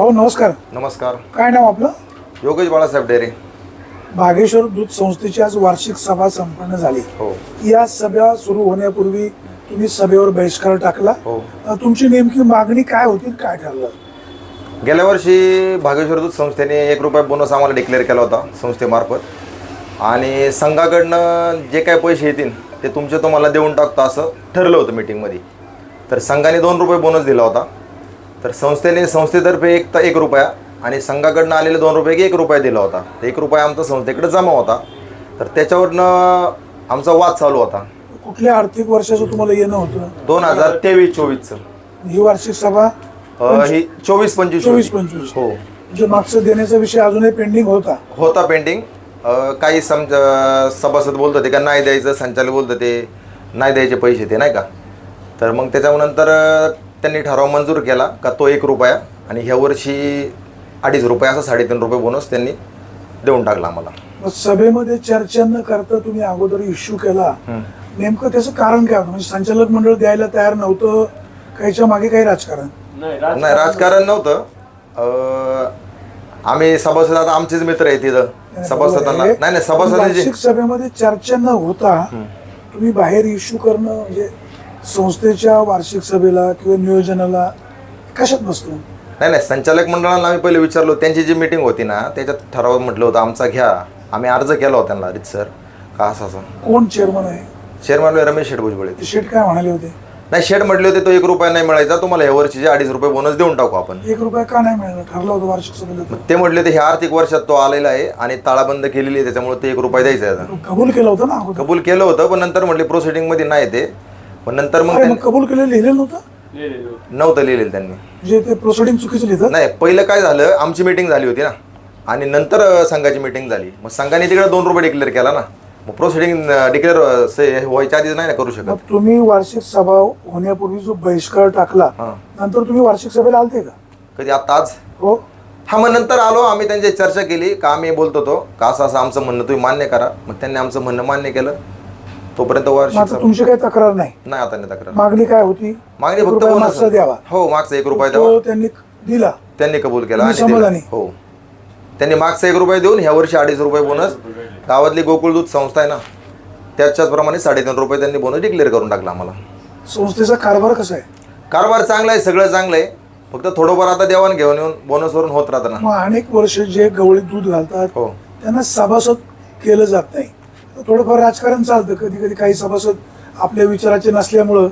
भाऊ नमस्कार. नमस्कार. काय नाव आपलं? योगेश बाळासाहेब डेरे. भागेश्वर दूध संस्थेची आज वार्षिक सभा संपन्न झाली. हो. या सभा सुरू होण्यापूर्वी तुम्ही सभेवर बहिष्कार टाकला. हो. तुमची नेमकी मागणी काय होती काय ठरलं? गेल्या वर्षी भागेश्वर दूध संस्थेने एक रुपया बोनस आम्हाला डिक्लेअर केला होता संस्थेमार्फत. आणि संघाकडनं जे काय पैसे येतील ते तुमचे तुम्हाला देऊन टाकतो असं ठरलं होतं मीटिंगमध्ये तर संघाने दोन रुपये बोनस दिला होता. तर संस्थेने संस्थेतर्फे एक तर एक रुपया आणि संघाकडनं आलेले दोन रुपये एक रुपया दिला होता. तर एक रुपया आमचा संस्थेकडे जमा होता. तर त्याच्यावरनं आमचा वाद चालू होता. कुठल्या आर्थिक वर्षाचं तुम्हाला येणं होतं? दोन हजार तेवीस चोवीसचं. ही वार्षिक सभा अ, ही चोवीस पंचवीस चोवीस होती. पंचवीस. हो. म्हणजे मागचं देण्याचा विषय अजूनही पेंडिंग होता. होता पेंटिंग काही समज सभासद बोलत होते का नाही द्यायचं संचालक बोलत होते नाही द्यायचे पैसे ते नाही का? तर मग त्याच्यानंतर अ, त्यांनी ठराव मंजूर केला का तो एक रुपया आणि ह्या वर्षी अडीच रुपये असा साडेतीन रुपये बोनस त्यांनी देऊन टाकला आम्हाला. मग सभेमध्ये चर्चा न करता तुम्ही अगोदर इश्यू केला. नेमकं त्याचं कारण काय होतं? म्हणजे संचालक मंडळ द्यायला तयार नव्हतं काहीच्या मागे काही राजकारण? नाही राजकारण नव्हतं. अ, आम्ही सभासद आता आमचेच मित्र आहे तिथं सभासदांना नाही नाही वार्षिक सभेमध्ये चर्चा न होता तुम्ही बाहेर इश्यू करणं म्हणजे संस्थेच्या वार्षिक सभेला किंवा नियोजनाला कशात बसतो? नाही नाही संचालक मंडळाला आम्ही पहिले विचारलो त्यांची जी मीटिंग होती ना त्याच्यात ठराव म्हटलं होतं आमचा घ्या. आम्ही अर्ज केला होता त्यांना रितसर का असं असं. कोण चेअरमन आहे? चेअरमॅन रमेश शेठ भुजबळे ते शेट काय म्हणाले होते? नाही शेठ म्हटले होते तो एक रुपया नाही मिळायचा तुम्हाला या वर्षीचे अडीच रुपये बोनस देऊन टाकू आपण. एक रुपया का नाही मिळाला? ठरलं होतं वार्षिक सभेला तर. ते म्हटले होते ह्या आर्थिक वर्षात तो आलेला आहे आणि ताळाबंद केलेली आहे त्याच्यामुळे ते एक रुपया द्यायचा आहे आता. कबूल केलं होतं ना अगोदर? कबूल केलं होतं पण नंतर म्हटले प्रोसिडिंगमध्ये नाही ते. पण नंतर मग अरे मग त्यांनी- कबूल केलेलं लिहिलेलं नव्हतं? नव्हतं लिहिलेलं त्यांनी. म्हणजे ते प्रोसिडिंग चुकीचं लिहितात? नाही पहिलं काय झालं आमची मीटिंग झाली होती ना. आणि नंतर अ, संघाची मीटिंग झाली. मग संघाने तिकडे दोन रुपये डिक्लेअर केला ना. मग प्रोसिडिंग डिक्लेअर व्हायच्या आधीच नाही ना करू मग शकत तुम्ही वार्षिक सभा होण्यापूर्वी जो बहिष्कार टाकला हां. नंतर तुम्ही वार्षिक सभेला आलते का? कधी? आता आज? हो. हा मग नंतर आलो आम्ही त्यांची चर्चा केली. का आम्ही बोलत होतो? का असं असं आमचं म्हणणं तुम्ही मान्य करा. मग त्यांनी आमचं म्हणणं मान्य केलं. तोपर्यंत वार्षिक तुमची काही तक्रार नाही. नाही आता नाही तक्रार. मागणी काय होती? मागणी फक्त रुपया bonus मागचा द्यावा. हो मागचा एक रुपया द्यावा. त्यांनी दिला. त्यांनी कबूल केला तुम्ही आणि दिला. समाधानी? हो. त्यांनी मागचा एक रुपये देऊन ह्या वर्षी अडीच रुपये बोनस गावातली गोकुळ दूध संस्था आहे ना त्याच्याच प्रमाणे साडेतीन रुपये त्यांनी बोनस डिक्लेअर करून टाकला आम्हाला. संस्थेचा कारभार कसा आहे? कारभार चांगला आहे सगळं चांगलं आहे. फक्त थोडंफार आता देवाण घेऊन येऊन बोनसवरून होत राहतं ना. मग अनेक वर्ष जे गवळीत दूध घालतात हो. त्यांना सभासद केलं जात नाही. थोडंफार राजकारण चालतं. कधी कधी काही सभासद आपल्या विचाराचे नसल्यामुळं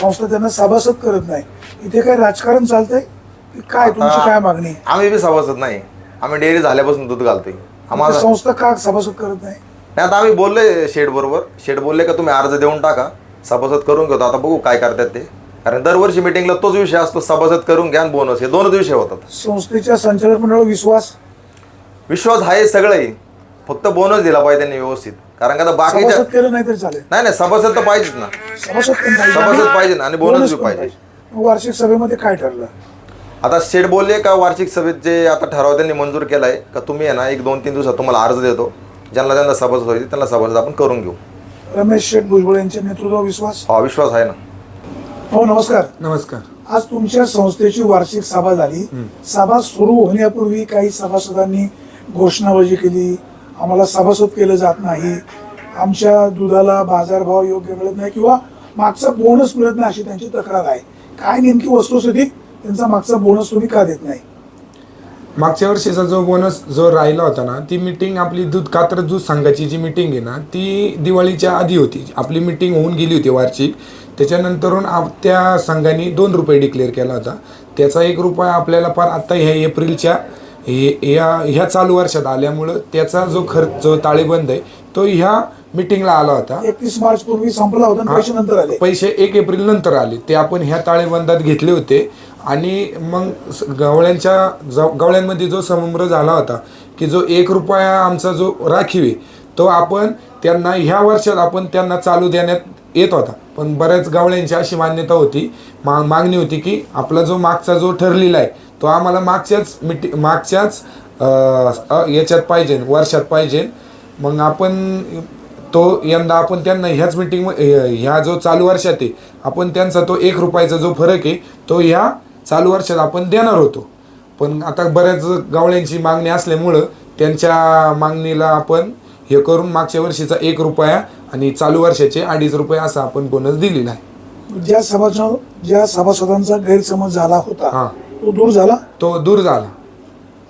संस्था त्यांना सभासद करत नाही. इथे काय राजकारण चालतंय? की काय तुमची काय मागणी? आहे? आम्ही बी सभासद नाही. आम्ही डेअरी झाल्यापासून दूध घालतोय. आम्हाला संस्था का सभासद करत नाही? नाही आता आम्ही बोललोय शेड बरोबर. शेड बोलले का तुम्ही अर्ज देऊन टाका. सभासद करून घेतो. आता बघू काय करतात ते. कारण दरवर्षी मिटिंगला तोच विषय असतो. सभासद करून घ्या बोनस हे दोनच विषय होतात. संस्थेच्या संचालक मंडळावर विश्वास? विश्वास आहे सगळंही. फक्त बोनस दिला पाहिजे त्यांनी व्यवस्थित. कारण का आता बाकीच्या सभासद केलं नाही तरी चालेल. नाही नाही सभासद तर पाहिजेच ना. सभासद पण पाहिजे. सभासद पाहिजे ना आणि बोनस बी पण पाहिजे. मग वार्षिक सभेमध्ये काय ठरलं? आता शेठ बोलले का वार्षिक सभेत जे आता ठराव त्यांनी मंजूर केलाय का तुम्ही आहे ना एक दोन तीन दिवसात तुम्हाला अर्ज देतो. ज्यांना ज्यांना सभासद व्हायचे त्यांना सभासद आपण करून घेऊ. रमेश शेठ भुजबळ यांच्या नेतृत्वावर विश्वास? हा विश्वास आहे ना. हो नमस्कार. नमस्कार. आज तुमच्या संस्थेची वार्षिक सभा झाली. सभा सुरू होण्यापूर्वी काही सभासदांनी घोषणाबाजी केली आम्हाला सभासद केलं जात नाही. आमच्या दुधाला बाजारभाव योग्य मिळत नाही किंवा मागचा बोनस मिळत नाही अशी त्यांची तक्रार आहे. काय नेमकी वस्तुस्थिती त्यांचा मागचा बोनस तुम्ही का देत नाही? मागच्या वर्षीचा जो बोनस जो राहिला होता ना ती मिटिंग आपली दूध कात्र दूध संघाची जी मिटिंग आहे ना ती दिवाळीच्या आधी होती. आपली मिटिंग होऊन गेली होती वार्षिक. त्याच्यानंतरून आप त्या संघाने दोन रुपये डिक्लेअर केला होता. त्याचा एक रुपया आपल्याला फार आत्ता ह्या एप्रिलच्या हे- या ह्या चालू वर्षात आल्यामुळं त्याचा जो खर्च जो ताळेबंद आहे तो ह्या मिटिंगला आला होता. एकतीस मार्च पूर्वी संपला होता पैसे नंतर आले. पैसे एक एप्रिल नंतर आले. ते आपण ह्या ताळेबंदात घेतले होते. आणि मग गवळ्यांच्या ज- गवळ्यांमध्ये जो संभ्रम झाला होता की जो एक रुपया आमचा जो राखीव आहे तो आपण त्यांना ह्या वर्षात आपण त्यांना चालू देण्यात येत होता. पण बऱ्याच गवळ्यांची अशी मान्यता होती मा मागणी होती की आपला जो मागचा जो ठरलेला आहे तो आम्हाला मागच्याच मिटी मागच्याच याच्यात पाहिजे वर्षात पाहिजे. मग आपण तो यंदा आपण त्यांना ह्याच मिटिंग ह्या जो चालू वर्षात आहे आपण त्यांचा तो एक रुपयाचा जो फरक आहे तो ह्या चालू वर्षात आपण देणार होतो. पण आता बऱ्याच गावळ्यांची मागणी असल्यामुळं त्यांच्या मागणीला आपण हे करून मागच्या वर्षीचा एक रुपया आणि चालू वर्षाचे अडीच रुपये असा आपण बोनस दिलेला आहे. ज्या सभासद ज्या सभासदांचा गैरसमज झाला हा. होता तो दूर झाला? तो दूर झाला.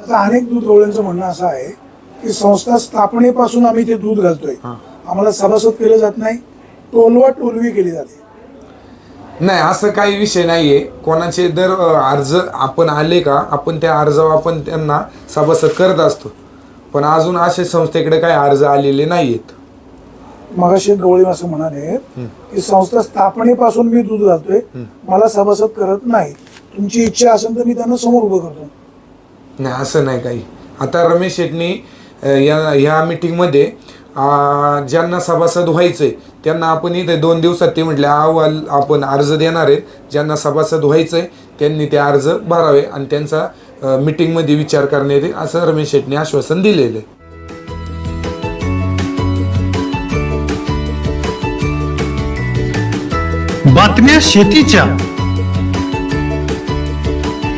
आता अनेक दूध गवळ्यांचं म्हणणं असं आहे की संस्था स्थापनेपासून आम्ही ते दूध घालतोय. आम्हाला सभासद केलं जात नाही टोलवा टोलवी केली जाते. नाही असं काही विषय नाहीये. कोणाचे अ, अर्ज आपण आले का आपण त्या अर्जावर आपण त्यांना सभासद करत असतो. पण अजून असे संस्थेकडे काही अर्ज आलेले नाहीयेत. मगाशी गवळी असं म्हणाले की संस्था स्थापनेपासून मी दूध घालतोय मला सभासद करत नाही तुमची इच्छा असेल तर मी त्यांना समोर उभं करतो. नाही असं नाही काही. आता रमेश शेटणी अ, या ह्या मीटिंगमध्ये अ, ज्यांना सभासद व्हायचंय त्यांना आपण इथे दोन दिवसात ते म्हटले अहवाल आपण अर्ज देणार आहेत. ज्यांना सभासद व्हायचंय त्यांनी ते अर्ज भरावे आणि त्यांचा अ, मीटिंगमध्ये विचार करण्यात येईल असं रमेश शेटणी आश्वासन दिलेलं आहे. बातम्या शेतीच्या.